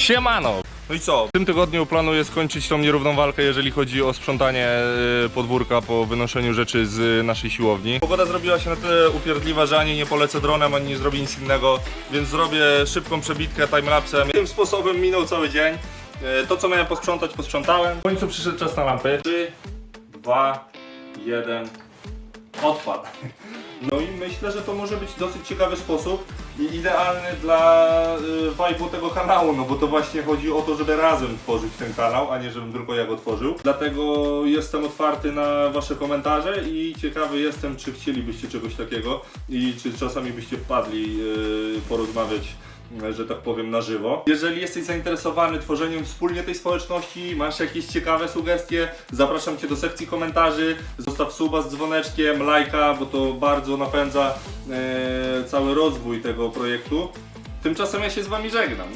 Siemano! No i co? W tym tygodniu planuję skończyć tą nierówną walkę, jeżeli chodzi o sprzątanie y, podwórka po wynoszeniu rzeczy z naszej siłowni. Pogoda zrobiła się na tyle upierdliwa, że ani nie polecę dronem, ani nie zrobię nic innego, więc zrobię szybką przebitkę timelapsem. Tym sposobem minął cały dzień. Y, To co miałem posprzątać, posprzątałem. W końcu przyszedł czas na lampy. 3, 2, 1, odpad. No i myślę, że to może być dosyć ciekawy sposób i idealny dla y, vibe'u tego kanału, no bo to właśnie chodzi o to, żeby razem tworzyć ten kanał, a nie żebym tylko ja go tworzył. Dlatego jestem otwarty na wasze komentarze i ciekawy jestem, czy chcielibyście czegoś takiego i czy czasami byście wpadli y, porozmawiać że tak powiem, na żywo. Jeżeli jesteś zainteresowany tworzeniem wspólnie tej społeczności, masz jakieś ciekawe sugestie, zapraszam Cię do sekcji komentarzy, zostaw suba z dzwoneczkiem, lajka, bo to bardzo napędza e, cały rozwój tego projektu. Tymczasem ja się z Wami żegnam.